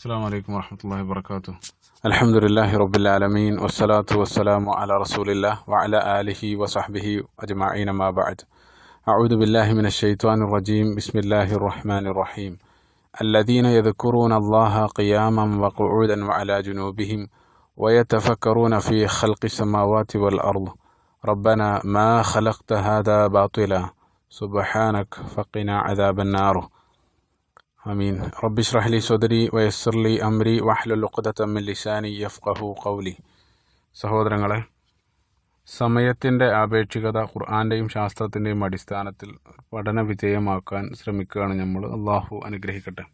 السلام عليكم ورحمة الله وبركاته. الحمد لله رب العالمين والصلاة والسلام على رسول الله وعلى آله وصحبه أجمعين ما بعد أعوذ بالله من الشيطان الرجيم بسم الله الرحمن الرحيم الذين يذكرون الله قياما وقعودا وعلى جنوبهم ويتفكرون في خلق السماوات والأرض ربنا ما خلقت هذا باطلا سبحانك فقنا عذاب النار അമീൻ റബ്ബിഷ്റഹ്ലി സ്വദരി വയസ്സർലി അമ്രി മിൻ ലിസാനി യഫ്ഖഹു കൗലി സഹോദരങ്ങളെ സമയത്തിന്റെ ആപേക്ഷികത ഖുർആന്റെയും ശാസ്ത്രത്തിന്റെയും അടിസ്ഥാനത്തിൽ പഠന വിജയമാക്കാൻ ശ്രമിക്കുകയാണ് നമ്മൾ. അള്ളാഹു അനുഗ്രഹിക്കട്ടെ.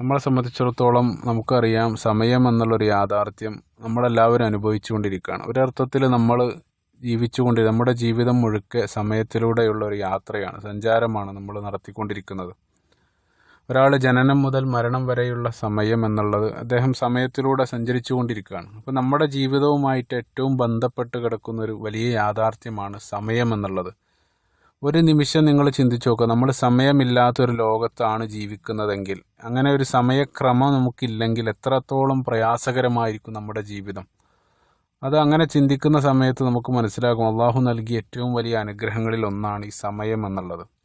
നമ്മളെ സംബന്ധിച്ചിടത്തോളം നമുക്കറിയാം സമയം എന്നുള്ളൊരു യാഥാർത്ഥ്യം നമ്മളെല്ലാവരും അനുഭവിച്ചുകൊണ്ടിരിക്കുകയാണ്. ഒരർത്ഥത്തിൽ നമ്മൾ ജീവിച്ചുകൊണ്ട് നമ്മുടെ ജീവിതം മുഴുക്കെ സമയത്തിലൂടെയുള്ള ഒരു യാത്രയാണ് സഞ്ചാരമാണ് നമ്മൾ നടത്തിക്കൊണ്ടിരിക്കുന്നത്. ഒരാൾ ജനനം മുതൽ മരണം വരെയുള്ള സമയം എന്നുള്ളത് അദ്ദേഹം സമയത്തിലൂടെ സഞ്ചരിച്ചു കൊണ്ടിരിക്കുകയാണ് അപ്പോൾ നമ്മുടെ ജീവിതവുമായിട്ട് ഏറ്റവും ബന്ധപ്പെട്ട് കിടക്കുന്ന ഒരു വലിയ യാഥാർത്ഥ്യമാണ് സമയം എന്നുള്ളത്. ഒരു നിമിഷം നിങ്ങൾ ചിന്തിച്ചു നോക്കുക. നമ്മൾ സമയമില്ലാത്തൊരു ലോകത്താണ് ജീവിക്കുന്നതെങ്കിൽ അങ്ങനെ ഒരു സമയക്രമം നമുക്കില്ലെങ്കിൽ എത്രത്തോളം പ്രയാസകരമായിരിക്കും നമ്മുടെ ജീവിതം. അത് അങ്ങനെ ചിന്തിക്കുന്ന സമയത്ത് നമുക്ക് മനസ്സിലാകും. അള്ളാഹു നൽകിയ ഏറ്റവും വലിയ അനുഗ്രഹങ്ങളിൽ ഒന്നാണ് ഈ സമയം എന്നുള്ളത്.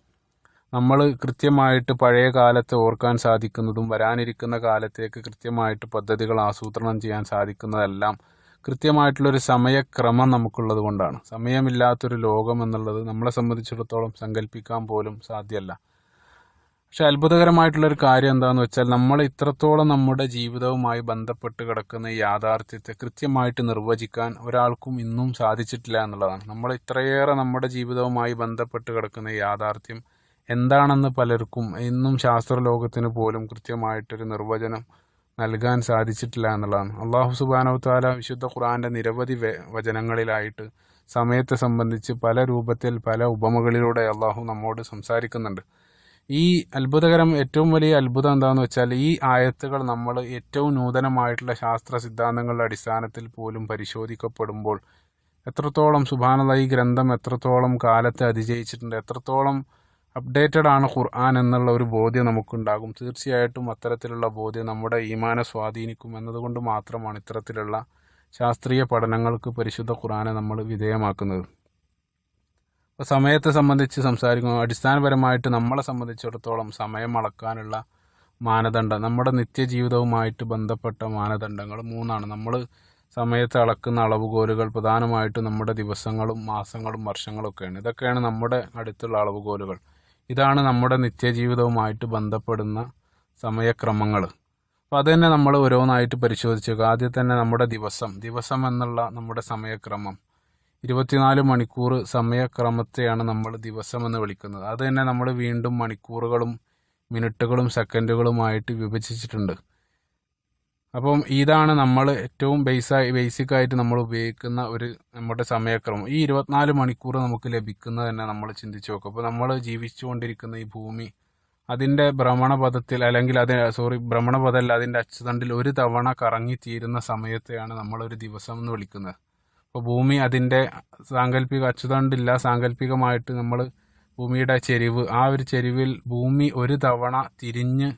നമ്മൾ കൃത്യമായിട്ട് പഴയ കാലത്തെ ഓർക്കാൻ സാധിക്കുന്നതും വരാനിരിക്കുന്ന കാലത്തേക്ക് കൃത്യമായിട്ട് പദ്ധതികൾ ആസൂത്രണം ചെയ്യാൻ സാധിക്കുന്നതെല്ലാം കൃത്യമായിട്ടുള്ളൊരു സമയക്രമം നമുക്കുള്ളത് കൊണ്ടാണ്. സമയമില്ലാത്തൊരു ലോകം എന്നുള്ളത് നമ്മളെ സംബന്ധിച്ചിടത്തോളം സങ്കല്പിക്കാൻ പോലും സാധ്യമല്ല. പക്ഷെ അത്ഭുതകരമായിട്ടുള്ളൊരു കാര്യം എന്താണെന്ന് വെച്ചാൽ നമ്മൾ ഇത്രത്തോളം നമ്മുടെ ജീവിതവുമായി ബന്ധപ്പെട്ട് കിടക്കുന്ന ഈ യാഥാർത്ഥ്യത്തെ കൃത്യമായിട്ട് നിർവചിക്കാൻ ഒരാൾക്കും ഇന്നും സാധിച്ചിട്ടില്ല എന്നുള്ളതാണ്. നമ്മൾ ഇത്രയേറെ നമ്മുടെ ജീവിതവുമായി ബന്ധപ്പെട്ട് കിടക്കുന്ന ഈ യാഥാർത്ഥ്യം എന്താണെന്ന് പലർക്കും ഇന്നും ശാസ്ത്രലോകത്തിന് പോലും കൃത്യമായിട്ടൊരു നിർവചനം നൽകാൻ സാധിച്ചിട്ടില്ല എന്നുള്ളതാണ്. അള്ളാഹു സുബാനവ് താല വിശുദ്ധ ഖുറാന്റെ നിരവധി വചനങ്ങളിലായിട്ട് സമയത്തെ സംബന്ധിച്ച് പല രൂപത്തിൽ പല ഉപമകളിലൂടെ അള്ളാഹു നമ്മോട് സംസാരിക്കുന്നുണ്ട്. ഈ അത്ഭുതകരം ഏറ്റവും വലിയ അത്ഭുതം എന്താണെന്ന് വെച്ചാൽ ഈ ആയത്തുകൾ നമ്മൾ ഏറ്റവും നൂതനമായിട്ടുള്ള ശാസ്ത്ര സിദ്ധാന്തങ്ങളുടെ അടിസ്ഥാനത്തിൽ പോലും പരിശോധിക്കപ്പെടുമ്പോൾ എത്രത്തോളം സുബാനുള്ള ഈ ഗ്രന്ഥം എത്രത്തോളം കാലത്തെ അതിജയിച്ചിട്ടുണ്ട് എത്രത്തോളം അപ്ഡേറ്റഡ് ആണ് ഖുർആൻ എന്നുള്ള ഒരു ബോധ്യം നമുക്കുണ്ടാകും. തീർച്ചയായിട്ടും അത്തരത്തിലുള്ള ബോധ്യം നമ്മുടെ ഈമാനെ സ്വാധീനിക്കും എന്നതുകൊണ്ട് മാത്രമാണ് ഇത്തരത്തിലുള്ള ശാസ്ത്രീയ പഠനങ്ങൾക്ക് പരിശുദ്ധ ഖുർആനെ നമ്മൾ വിധേയമാക്കുന്നത്. അപ്പോൾ സമയത്തെ സംബന്ധിച്ച് സംസാരിക്കുമ്പോൾ അടിസ്ഥാനപരമായിട്ട് നമ്മളെ സംബന്ധിച്ചിടത്തോളം സമയം അളക്കാനുള്ള മാനദണ്ഡം നമ്മുടെ നിത്യജീവിതവുമായിട്ട് ബന്ധപ്പെട്ട മാനദണ്ഡങ്ങൾ മൂന്നാണ്. നമ്മൾ സമയത്ത് അളക്കുന്ന അളവുകോലുകൾ പ്രധാനമായിട്ടും നമ്മുടെ ദിവസങ്ങളും മാസങ്ങളും വർഷങ്ങളും ഒക്കെയാണ്. ഇതൊക്കെയാണ് നമ്മുടെ അടുത്തുള്ള അളവുകോലുകൾ. ഇതാണ് നമ്മുടെ നിത്യജീവിതവുമായിട്ട് ബന്ധപ്പെടുന്ന സമയക്രമങ്ങൾ അപ്പോൾ അത് തന്നെ നമ്മൾ ഓരോന്നായിട്ട് പരിശോധിച്ചു ആദ്യം തന്നെ നമ്മുടെ ദിവസം ദിവസം എന്നുള്ള നമ്മുടെ സമയക്രമം. ഇരുപത്തിനാല് മണിക്കൂർ സമയക്രമത്തെയാണ് നമ്മൾ ദിവസം എന്ന് വിളിക്കുന്നത്. അത് തന്നെ നമ്മൾ വീണ്ടും മണിക്കൂറുകളും മിനിറ്റുകളും സെക്കൻഡുകളുമായിട്ട് വിഭജിച്ചിട്ടുണ്ട്. അപ്പം ഇതാണ് നമ്മൾ ഏറ്റവും ബേസായി ബേസിക് ആയിട്ട് നമ്മൾ ഉപയോഗിക്കുന്ന ഒരു നമ്മുടെ സമയക്രമം. ഈ ഇരുപത്തിനാല് മണിക്കൂർ നമുക്ക് ലഭിക്കുന്നത് തന്നെ നമ്മൾ ചിന്തിച്ചു നോക്കും. അപ്പോൾ നമ്മൾ ജീവിച്ചുകൊണ്ടിരിക്കുന്ന ഈ ഭൂമി അതിന്റെ ഭ്രമണപഥത്തിൽ അല്ലെങ്കിൽ അതിന് സോറി ഭ്രമണപഥമല്ല അതിന്റെ അച്ചുതണ്ടിൽ ഒരു തവണ കറങ്ങി തീരുന്ന സമയത്തെയാണ് നമ്മളൊരു ദിവസം എന്ന് വിളിക്കുന്നത്. അപ്പോൾ ഭൂമി അതിന്റെ സാങ്കല്പിക അച്ചുതണ്ടില്ല സാങ്കല്പികമായിട്ട് നമ്മൾ ഭൂമിയുടെ ചെരിവ് ആ ഒരു ചെരിവിൽ ഭൂമി ഒരു തവണ തിരിഞ്ഞ്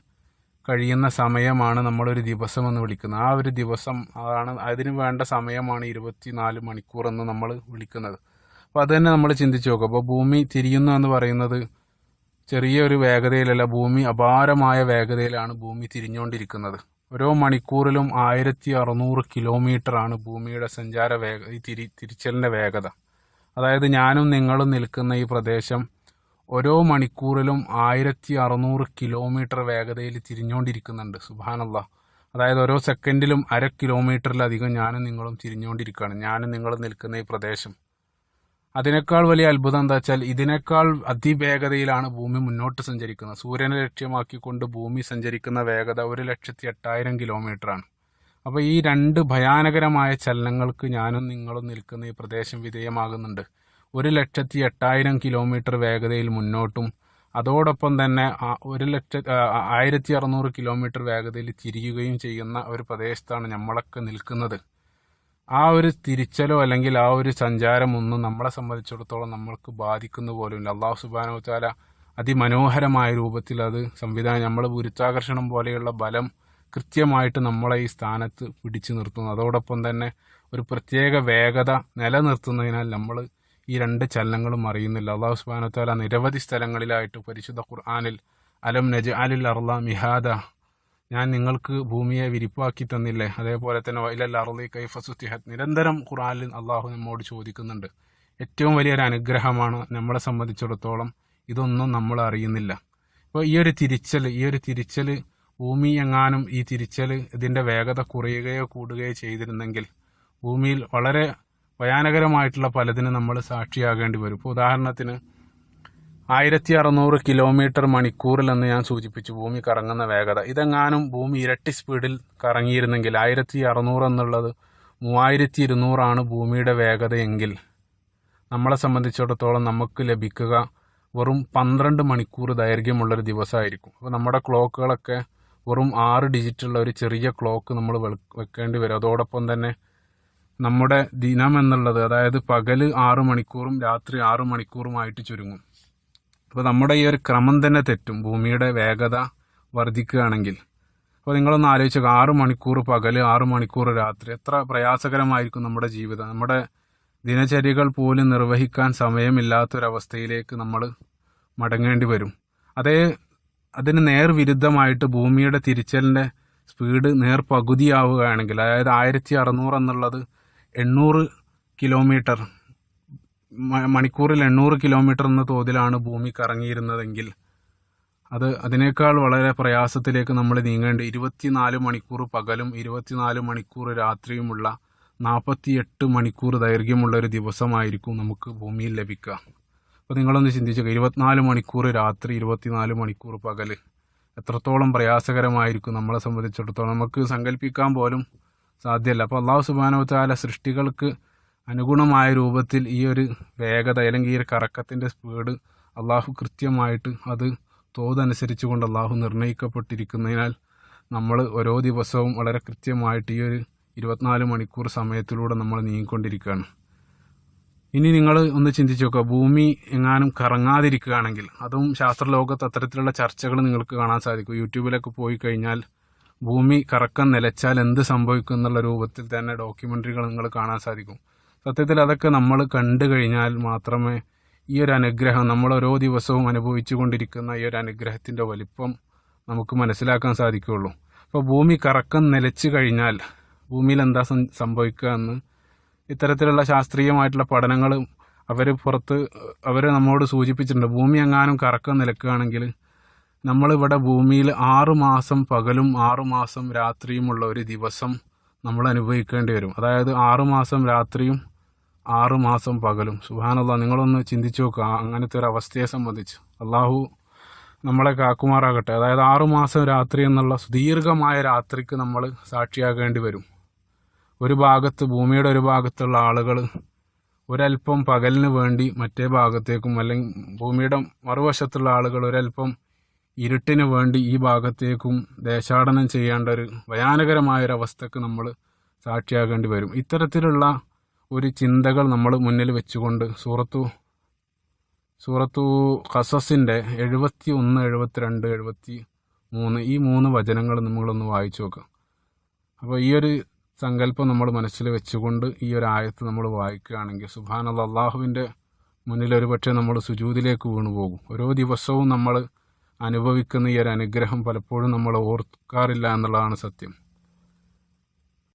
കഴിയുന്ന സമയമാണ് നമ്മളൊരു ദിവസം എന്ന് വിളിക്കുന്നത്. ആ ഒരു ദിവസം അതാണ് അതിന് വേണ്ട സമയമാണ് ഇരുപത്തിനാല് മണിക്കൂർ എന്ന് നമ്മൾ വിളിക്കുന്നത്. അപ്പോൾ അത് തന്നെ നമ്മൾ ചിന്തിച്ച് നോക്കുക. അപ്പോൾ ഭൂമി തിരിയുന്നു എന്ന് പറയുന്നത് ചെറിയൊരു വേഗതയിലല്ല ഭൂമി അപാരമായ വേഗതയിലാണ് ഭൂമി തിരിഞ്ഞുകൊണ്ടിരിക്കുന്നത്. ഓരോ മണിക്കൂറിലും ആയിരത്തി അറുന്നൂറ് കിലോമീറ്ററാണ് ഭൂമിയുടെ സഞ്ചാര വേഗ ഈ തിരി തിരിച്ചലിന്റെ വേഗത. അതായത് ഞാനും നിങ്ങളും നിൽക്കുന്ന ഈ പ്രദേശം ഓരോ മണിക്കൂറിലും ആയിരത്തി അറുന്നൂറ് കിലോമീറ്റർ വേഗതയിൽ തിരിഞ്ഞുകൊണ്ടിരിക്കുന്നുണ്ട് സുബാനല്ല അതായത് ഓരോ സെക്കൻഡിലും അര കിലോമീറ്ററിലധികം ഞാനും നിങ്ങളും തിരിഞ്ഞുകൊണ്ടിരിക്കുകയാണ് ഞാനും നിങ്ങളും നിൽക്കുന്ന ഈ പ്രദേശം. അതിനേക്കാൾ വലിയ അത്ഭുതം എന്താ വെച്ചാൽ ഇതിനേക്കാൾ അതിവേഗതയിലാണ് ഭൂമി മുന്നോട്ട് സഞ്ചരിക്കുന്നത്. സൂര്യനെ ലക്ഷ്യമാക്കിക്കൊണ്ട് ഭൂമി സഞ്ചരിക്കുന്ന വേഗത ഒരു ലക്ഷത്തി എട്ടായിരം കിലോമീറ്ററാണ്. അപ്പോൾ ഈ രണ്ട് ഭയാനകരമായ ചലനങ്ങൾക്ക് ഞാനും നിങ്ങളും നിൽക്കുന്ന ഈ പ്രദേശം വിധേയമാകുന്നുണ്ട്. ഒരു ലക്ഷത്തി എട്ടായിരം കിലോമീറ്റർ വേഗതയിൽ മുന്നോട്ടും അതോടൊപ്പം തന്നെ ഒരു ലക്ഷ ആയിരത്തി അറുന്നൂറ് കിലോമീറ്റർ വേഗതയിൽ തിരിയുകയും ചെയ്യുന്ന ഒരു പ്രദേശത്താണ് നമ്മളൊക്കെ നിൽക്കുന്നത്. ആ ഒരു തിരിച്ചലോ അല്ലെങ്കിൽ ആ ഒരു സഞ്ചാരം ഒന്നും നമ്മളെ സംബന്ധിച്ചിടത്തോളം നമ്മൾക്ക് ബാധിക്കുന്ന പോലുമില്ല. അള്ളാഹു സുബാനോ താല അതിമനോഹരമായ രൂപത്തിൽ അത് സംവിധാനം നമ്മൾ ഗുരുത്വാകർഷണം പോലെയുള്ള ബലം കൃത്യമായിട്ട് നമ്മളെ ഈ സ്ഥാനത്ത് പിടിച്ചു നിർത്തുന്നു. അതോടൊപ്പം തന്നെ ഒരു പ്രത്യേക വേഗത നിലനിർത്തുന്നതിനാൽ നമ്മൾ ഈ രണ്ട് ചലനങ്ങളും അറിയുന്നില്ല. അള്ളാഹു സുബാനത്താല നിരവധി സ്ഥലങ്ങളിലായിട്ട് പരിശുദ്ധ ഖുർആാനിൽ അലം നജ് അലിൽ അർല മിഹാദ ഞാൻ നിങ്ങൾക്ക് ഭൂമിയെ വിരിപ്പാക്കി തന്നില്ലേ? അതേപോലെ തന്നെ വൈലൽ അർലി കൈഫസുത്തിഹത്ത് നിരന്തരം ഖുർആാനിൽ അള്ളാഹു നമ്മോട് ചോദിക്കുന്നുണ്ട്. ഏറ്റവും വലിയൊരു അനുഗ്രഹമാണ് നമ്മളെ സംബന്ധിച്ചിടത്തോളം ഇതൊന്നും നമ്മൾ അറിയുന്നില്ല. അപ്പോൾ ഈ ഒരു തിരിച്ചൽ ഈ ഒരു തിരിച്ചൽ ഭൂമി എങ്ങാനും ഈ തിരിച്ചൽ ഇതിന്റെ വേഗത കുറയുകയോ കൂടുകയോ ചെയ്തിരുന്നെങ്കിൽ ഭൂമിയിൽ വളരെ ഭയാനകരമായിട്ടുള്ള പലതിനും നമ്മൾ സാക്ഷിയാകേണ്ടി വരും. ഇപ്പോൾ ഉദാഹരണത്തിന് ആയിരത്തി അറുന്നൂറ് കിലോമീറ്റർ മണിക്കൂറിൽ എന്ന് ഞാൻ സൂചിപ്പിച്ചു ഭൂമി കറങ്ങുന്ന വേഗത. ഇതെങ്ങാനും ഭൂമി ഇരട്ടി സ്പീഡിൽ കറങ്ങിയിരുന്നെങ്കിൽ ആയിരത്തി അറുന്നൂറ് എന്നുള്ളത് മൂവായിരത്തി ഇരുന്നൂറാണ് ഭൂമിയുടെ വേഗതയെങ്കിൽ നമ്മളെ സംബന്ധിച്ചിടത്തോളം നമുക്ക് ലഭിക്കുക വെറും പന്ത്രണ്ട് മണിക്കൂർ ദൈർഘ്യമുള്ളൊരു ദിവസമായിരിക്കും. അപ്പോൾ നമ്മുടെ ക്ലോക്കുകളൊക്കെ വെറും ആറ് ഡിജിറ്റുള്ള ഒരു ചെറിയ ക്ലോക്ക് നമ്മൾ വെക്കേണ്ടി വരും. അതോടൊപ്പം തന്നെ നമ്മുടെ ദിനം എന്നുള്ളത് അതായത് പകൽ ആറു മണിക്കൂറും രാത്രി ആറു മണിക്കൂറുമായിട്ട് ചുരുങ്ങും. അപ്പോൾ നമ്മുടെ ഈ ഒരു ക്രമം തന്നെ തെറ്റും. ഭൂമിയുടെ വേഗത വർദ്ധിക്കുകയാണെങ്കിൽ. അപ്പോൾ നിങ്ങളൊന്ന് ആലോചിച്ചോ ആറു മണിക്കൂർ പകൽ ആറ് മണിക്കൂർ രാത്രി എത്ര പ്രയാസകരമായിരിക്കും നമ്മുടെ ജീവിതം? നമ്മുടെ ദിനചര്യകൾ പോലും നിർവഹിക്കാൻ സമയമില്ലാത്തൊരവസ്ഥയിലേക്ക് നമ്മൾ മടങ്ങേണ്ടി വരും. അതേ അതിന് നേർവിരുദ്ധമായിട്ട് ഭൂമിയുടെ തിരിച്ചലിന്റെ സ്പീഡ് നേർ പകുതിയാവുകയാണെങ്കിൽ അതായത് ആയിരത്തി അറുന്നൂറ് എന്നുള്ളത് എണ്ണൂറ് കിലോമീറ്റർ മണിക്കൂറിൽ എണ്ണൂറ് കിലോമീറ്റർ എന്ന തോതിലാണ് ഭൂമി കറങ്ങിയിരുന്നതെങ്കിൽ അത് അതിനേക്കാൾ വളരെ പ്രയാസത്തിലേക്ക് നമ്മൾ നീങ്ങേണ്ടി ഇരുപത്തിനാല് മണിക്കൂർ പകലും ഇരുപത്തിനാല് മണിക്കൂർ രാത്രിയുമുള്ള നാൽപ്പത്തിയെട്ട് മണിക്കൂർ ദൈർഘ്യമുള്ള ഒരു ദിവസമായിരിക്കും നമുക്ക് ഭൂമിയിൽ ലഭിക്കുക. അപ്പോൾ നിങ്ങളൊന്ന് ചിന്തിച്ചു ഇരുപത്തിനാല് മണിക്കൂർ രാത്രി ഇരുപത്തിനാല് മണിക്കൂർ പകൽ എത്രത്തോളം പ്രയാസകരമായിരിക്കും നമ്മളെ സംബന്ധിച്ചിടത്തോളം? നമുക്ക് സങ്കല്പിക്കാൻ പോലും സാധ്യമല്ല. അപ്പോൾ അള്ളാഹു സുബാനോത്താല സൃഷ്ടികൾക്ക് അനുഗുണമായ രൂപത്തിൽ ഈ ഒരു വേഗത അല്ലെങ്കിൽ ഈ ഒരു കറക്കത്തിന്റെ സ്പീഡ് അള്ളാഹു കൃത്യമായിട്ട് അത് തോതനുസരിച്ച് കൊണ്ട് അള്ളാഹു നിർണയിക്കപ്പെട്ടിരിക്കുന്നതിനാൽ നമ്മൾ ഓരോ ദിവസവും വളരെ കൃത്യമായിട്ട് ഈ ഒരു ഇരുപത്തിനാല് മണിക്കൂർ സമയത്തിലൂടെ നമ്മൾ നീങ്ങിക്കൊണ്ടിരിക്കുകയാണ്. ഇനി നിങ്ങൾ ഒന്ന് ചിന്തിച്ചു നോക്കുക. ഭൂമി എങ്ങാനും കറങ്ങാതിരിക്കുകയാണെങ്കിൽ അതും ശാസ്ത്രലോകത്ത് അത്തരത്തിലുള്ള ചർച്ചകൾ നിങ്ങൾക്ക് കാണാൻ സാധിക്കും. യൂട്യൂബിലൊക്കെ പോയി കഴിഞ്ഞാൽ ഭൂമി കറക്കം നിലച്ചാൽ എന്ത് സംഭവിക്കും എന്നുള്ള രൂപത്തിൽ തന്നെ ഡോക്യുമെന്ററികൾ നിങ്ങൾ കാണാൻ സാധിക്കും. സത്യത്തിൽ അതൊക്കെ നമ്മൾ കണ്ടു കഴിഞ്ഞാൽ മാത്രമേ ഈ ഒരു അനുഗ്രഹം നമ്മൾ ഓരോ ദിവസവും അനുഭവിച്ചു കൊണ്ടിരിക്കുന്ന ഈ ഒരു അനുഗ്രഹത്തിന്റെ വലിപ്പം നമുക്ക് മനസ്സിലാക്കാൻ സാധിക്കുകയുള്ളൂ. അപ്പോൾ ഭൂമി കറക്കം നിലച്ചു കഴിഞ്ഞാൽ ഭൂമിയിൽ എന്താ സംഭവിക്കുക എന്ന് ഇത്തരത്തിലുള്ള ശാസ്ത്രീയമായിട്ടുള്ള പഠനങ്ങൾ അവർ പുറത്ത് അവർ നമ്മോട് സൂചിപ്പിച്ചിട്ടുണ്ട്. ഭൂമി എങ്ങാനും കറക്കം നിലക്കുകയാണെങ്കിൽ നമ്മളിവിടെ ഭൂമിയിൽ ആറു മാസം പകലും ആറു മാസം രാത്രിയുമുള്ള ഒരു ദിവസം നമ്മൾ അനുഭവിക്കേണ്ടി വരും. അതായത് ആറു മാസം രാത്രിയും ആറു മാസം പകലും. സുഹാനുള്ള നിങ്ങളൊന്ന് ചിന്തിച്ചു നോക്കുക അങ്ങനത്തെ ഒരു അവസ്ഥയെ സംബന്ധിച്ച്. അള്ളാഹു നമ്മളെ കാക്കുമാറാകട്ടെ. അതായത് ആറുമാസം രാത്രി എന്നുള്ള സുദീർഘമായ രാത്രിക്ക് നമ്മൾ സാക്ഷിയാകേണ്ടി വരും. ഒരു ഭാഗത്ത് ഭൂമിയുടെ ഒരു ഭാഗത്തുള്ള ആളുകൾ ഒരല്പം പകലിന് വേണ്ടി മറ്റേ ഭാഗത്തേക്കും അല്ലെങ്കിൽ ഭൂമിയുടെ മറുവശത്തുള്ള ആളുകൾ ഒരല്പം ഇരുട്ടിന് വേണ്ടി ഈ ഭാഗത്തേക്കും ദേശാടനം ചെയ്യേണ്ട ഒരു ഭയാനകരമായൊരവസ്ഥക്ക് നമ്മൾ സാക്ഷിയാകേണ്ടി വരും. ഇത്തരത്തിലുള്ള ഒരു ചിന്തകൾ നമ്മൾ മുന്നിൽ വെച്ചുകൊണ്ട് സൂറത്തു സൂറത്തു ഖസസിന്റെ എഴുപത്തി ഒന്ന് എഴുപത്തിരണ്ട് എഴുപത്തി മൂന്ന് ഈ മൂന്ന് വചനങ്ങൾ നമ്മളൊന്ന് വായിച്ചു നോക്കാം. അപ്പോൾ ഈ ഒരു സങ്കല്പം നമ്മൾ മനസ്സിൽ വെച്ചുകൊണ്ട് ഈ ഒരു ആയത്ത് നമ്മൾ വായിക്കുകയാണെങ്കിൽ സുബാൻ അള്ളാഹുവിന്റെ മുന്നിൽ ഒരു പക്ഷേ നമ്മൾ സുജൂതിലേക്ക് വീണു പോകും ഓരോ ദിവസവും നമ്മൾ അനുഭവിക്കുന്ന ഈ ഒരു അനുഗ്രഹം പലപ്പോഴും നമ്മൾ ഓർക്കാറില്ല എന്നുള്ളതാണ് സത്യം.